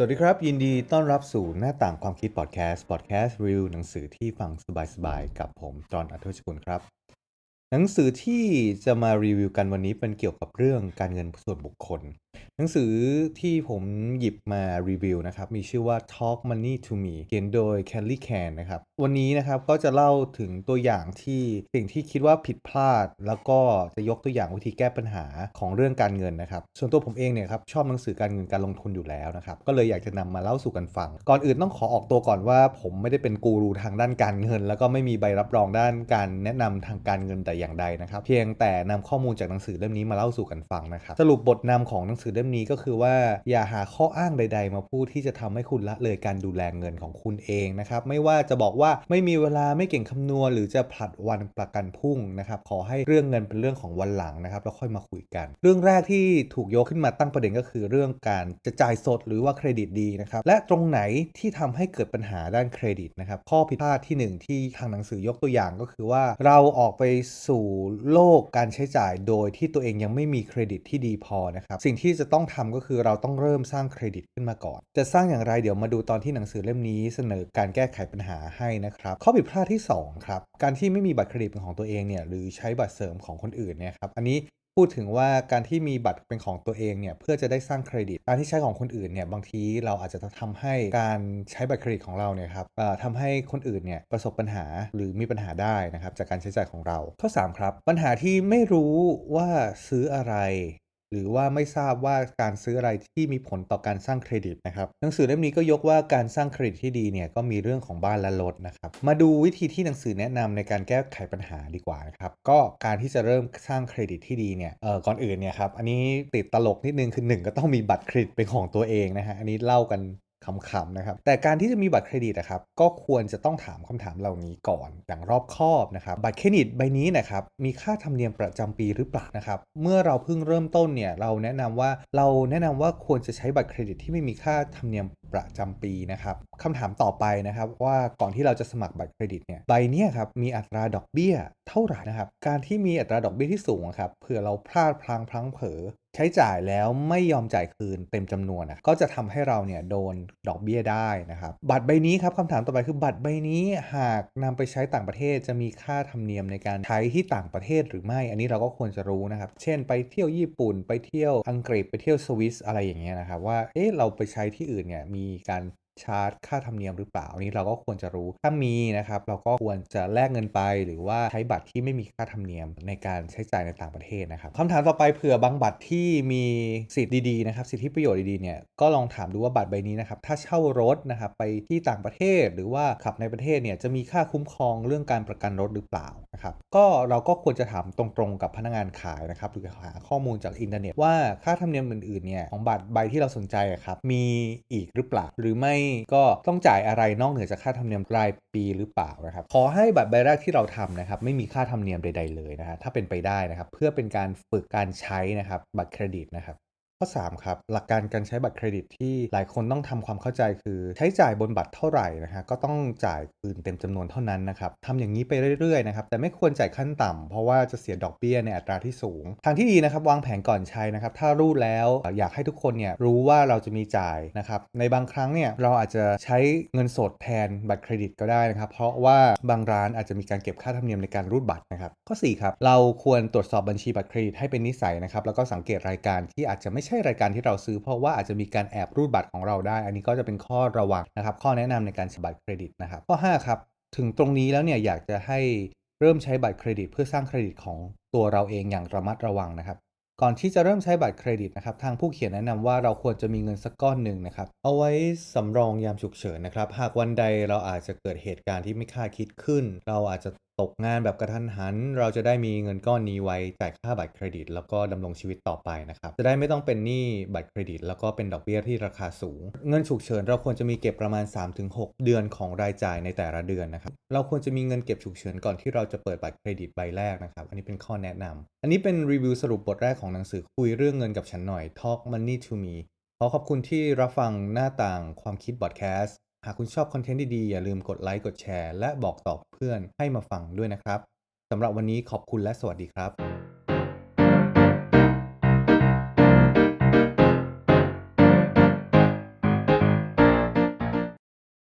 สวัสดีครับ ยินดีต้อนรับสู่หน้าต่างความคิดพอดแคสต์พอดแคสต์รีวิวหนังสือที่ฟังสบายๆ กับผมจอห์นอัธวชกุลครับ หนังสือที่จะมารีวิวกันวันนี้เป็นเกี่ยวกับเรื่องการเงินส่วนบุคคล หนังสือที่ผมหยิบมารีวิวนะครับ มีชื่อว่า Talk Money to Me เขียนโดย Kelly Can นะครับ วันนี้นะครับก็จะเล่าถึงตัวอย่างที่สิ่งที่คิดว่าผิดพลาด แล้วก็จะยกตัวอย่างวิธีแก้ปัญหาของเรื่องการเงินนะครับ ส่วนตัวผมเองเนี่ยครับชอบหนังสือการเงินการลงทุนอยู่แล้วนะครับ ก็เลยอยากจะนำมาเล่าสู่กันฟัง ก่อนอื่นต้องขอออกตัวก่อนว่า ผมไม่ได้เป็นกูรูทางด้านการเงิน แล้วก็ไม่มีใบรับรองด้านการแนะนำทางการเงินแต่อย่างใดนะครับ เพียงแต่นำข้อมูลจากหนังสือเล่มนี้มาเล่าสู่กันฟังนะครับ สรุปบทนำของหนังสือเล่มนี้ก็คือว่าอย่าหาข้ออ้างใด ๆ มาพูดที่จะทำให้คุณละเลยการดูแลเงินของคุณเองนะครับ ไม่ว่าจะบอกว่าไม่มีเวลาไม่เก่งคำนวณ หรือจะผลัดวันประกันพรุ่งนะครับขอให้เรื่องเงินเป็นเรื่องของวันหลังนะครับแล้วค่อยมาคุยกัน เรื่องแรกที่ถูกยกขึ้นมาตั้งประเด็นก็คือ เรื่องการจะจ่ายสดหรือว่าเครดิตดีนะครับและตรงไหนที่ทำให้เกิดปัญหาด้านเครดิตนะครับข้อผิดพลาดที่หนึ่งที่ทางหนังสือยกตัวอย่างก็คือว่าเราออกไปสู่โลกการใช้จ่ายโดยที่ตัวเองยังไม่มีเครดิตที่ดีพอนะครับ สิ่งที่จะต้องทำก็คือเราต้องเริ่มสร้างเครดิตขึ้นมาก่อน จะสร้างอย่างไรเดี๋ยวมาดูตอนที่หนังสือเล่มนี้เสนอการแก้ไขปัญหาให้นะครับ ข้อผิดพลาดที่สองครับการที่ไม่มีบัตรเครดิตเป็นของตัวเองเนี่ยหรือใช้บัตรเสริมของคนอื่นเนี่ยครับอันนี้ พูดถึงว่าการที่มีบัตรเป็นของตัวเองเนี่ยเพื่อจะได้สร้างเครดิต การที่ใช้ของคนอื่นเนี่ยบางทีเราอาจจะทำให้การใช้บัตรเครดิตของเราเนี่ยครับเอ่อทำให้คนอื่นเนี่ยประสบปัญหาหรือมีปัญหาได้นะครับจากการใช้จ่ายของเรา ข้อ 3 ครับ ปัญหาที่ไม่รู้ว่าซื้ออะไร หรือว่าไม่ทราบว่าการซื้ออะไรที่มีผลต่อการสร้างเครดิตนะครับ หนังสือเล่มนี้ก็ยกว่าการสร้างเครดิตที่ดีเนี่ยก็มีเรื่องของบ้านและรถนะครับ มาดูวิธีที่หนังสือแนะนำในการแก้ไขปัญหาดีกว่านะครับ ก็การที่จะเริ่มสร้างเครดิตที่ดีเนี่ย เออก่อนอื่นเนี่ยครับ อันนี้ติดตลกนิดนึงคือหนึ่งก็ต้องมีบัตรเครดิตเป็นของตัวเองนะฮะ อันนี้เล่ากัน ขำๆนะครับ แต่การที่จะมีบัตรเครดิตนะครับ ก็ควรจะต้องถามคำถามเหล่านี้ก่อนอย่างรอบคอบนะครับ บัตรเครดิตใบนี้นะครับ มีค่าธรรมเนียมประจำปีหรือเปล่านะครับ เมื่อเราเพิ่งเริ่มต้นเนี่ย เราแนะนำว่าเราแนะนำว่าควรจะใช้บัตรเครดิตที่ไม่มีค่าธรรมเนียมประจำปีนะครับคำถามต่อไปนะครับว่าก่อนที่เราจะสมัครบัตรเครดิตเนี่ยใบเนี้ยครับมีอัตราดอกเบี้ยเท่าไหร่นะครับการที่มีอัตราดอกเบี้ยที่สูงครับเผื่อเราพลาดพลังพลั้งเผลอใช้จ่ายแล้วไม่ยอมจ่ายคืนเต็มจำนวนนะก็จะทำให้เราเนี่ยโดนดอกเบี้ยได้นะครับบัตรใบนี้ครับคำถามต่อไปคือบัตรใบนี้หากนำไปใช้ต่างประเทศจะมีค่าธรรมเนียมในการใช้ที่ต่างประเทศหรือไม่ อันนี้เราก็ควรจะรู้นะครับ เช่น ไปเที่ยวญี่ปุ่น ไปเที่ยวอังกฤษไปเที่ยวสวิสอะไรอย่างเงี้ยนะครับว่าเอ๊ะเราไปใช้ที่อื่นเนี่ยมีมีการ ชาร์จค่าธรรมเนียมหรือเปล่าอันนี้เราก็ควรจะรู้ถ้ามีนะครับเราก็ควรจะแลกเงินไป หรือว่าใช้บัตรที่ไม่มีค่าธรรมเนียมในการใช้จ่ายในต่างประเทศนะครับคำถามต่อไปเผื่อบางบัตรที่มีสิทธิ์ดีๆนะครับสิทธิประโยชน์ดีๆเนี่ยก็ลองถามดูว่าบัตรใบนี้นะครับถ้าเช่ารถนะครับไปที่ต่างประเทศ หรือว่าขับในประเทศเนี่ยจะมีค่าคุ้มครองเรื่องการประกันรถหรือเปล่านะครับก็เราก็ควรจะถามตรงๆกับพนักงานขายนะครับหรือหาข้อมูลจากอินเทอร์เน็ตว่าค่าธรรมเนียมอื่นๆเนี่ยของบัตรใบที่เราสนใจครับมีอีกหรือเปล่าหรือไม่ก็ต้องจ่ายอะไรนอกเหนือจากค่าธรรมเนียมรายปีหรือเปล่านะครับขอให้บัตรใบแรกที่เราทำนะครับไม่มีค่าธรรมเนียมใด ๆเลยนะฮะถ้าเป็นไปได้นะครับเพื่อเป็นการฝึกการใช้นะครับบัตรเครดิตนะครับ ข้อ 3 ครับ หลักการการใช้บัตรเครดิตที่หลายคนต้องทำความเข้าใจคือใช้จ่ายบนบัตรเท่าไหร่นะฮะก็ต้องจ่ายคืนเต็มจำนวนเท่านั้นนะครับทำอย่างนี้ไปเรื่อยๆนะครับแต่ไม่ควรจ่ายขั้นต่ำเพราะว่าจะเสียดอกเบี้ยในอัตราที่สูง ทางที่ดีนะครับวางแผนก่อนใช้นะครับถ้ารู้แล้วอยากให้ทุกคนเนี่ยรู้ว่าเราจะมีจ่ายนะครับในบางครั้งเนี่ยเราอาจจะใช้เงินสดแทนบัตรเครดิตก็ได้นะครับเพราะว่าบางร้านอาจจะมีการเก็บค่าธรรมเนียมในการรูดบัตรนะครับข้อ4ครับเราควรตรวจสอบบัญชีบัตรเครดิตให้เป็นนิสัยนะครับแล้วก็สังเกตรายการที่อาจจะไม่ใช่รายการที่เราซื้อเพราะว่าอาจจะมีการแอบรูดบัตรของเราได้ อันนี้ก็จะเป็นข้อระวังนะครับ ข้อแนะนำในการใช้บัตรเครดิตนะครับ ข้อ 5 ครับ ถึงตรงนี้แล้วเนี่ยอยากจะให้เริ่มใช้บัตรเครดิต เพื่อสร้างเครดิตของตัวเราเองอย่างระมัดระวังนะครับ ก่อนที่จะเริ่มใช้บัตรเครดิตนะครับ ทางผู้เขียนแนะนำว่าเราควรจะมีเงินสักก้อนหนึ่งนะครับ เอาไว้สำรองยามฉุกเฉินนะครับ หากวันใดเราอาจจะเกิดเหตุการณ์ที่ไม่คาดคิดขึ้น เราอาจจะ ตกงานแบบกระทันหัน เราจะได้มีเงินก้อนนี้ไว้จ่ายค่าบัตรเครดิต แล้วก็ดำรงชีวิตต่อไปนะครับ จะได้ไม่ต้องเป็นหนี้บัตรเครดิต แล้วก็เป็นดอกเบี้ยที่ราคาสูง เงินฉุกเฉินเราควรจะมีเก็บประมาณ 3-6 เดือนของรายจ่ายในแต่ละเดือนนะครับ เราควรจะมีเงินเก็บฉุกเฉินก่อนที่เราจะเปิดบัตรเครดิตใบแรกนะครับ อันนี้เป็นข้อแนะนำอันนี้เป็นรีวิวสรุปบทแรกของหนังสือคุยเรื่องเงินกับฉันหน่อย Talk Money to Me ขอขอบคุณที่รับฟังหน้าต่างความคิดบอดแคสต์ากคุณชอบคอนเทนต์ดีๆ อย่าลืมกดไลค์กดแชร์และบอกต่อเพื่อนให้มาฟังด้วยนะครับสำหรับวันนี้ขอบคุณและสวัสดีครับ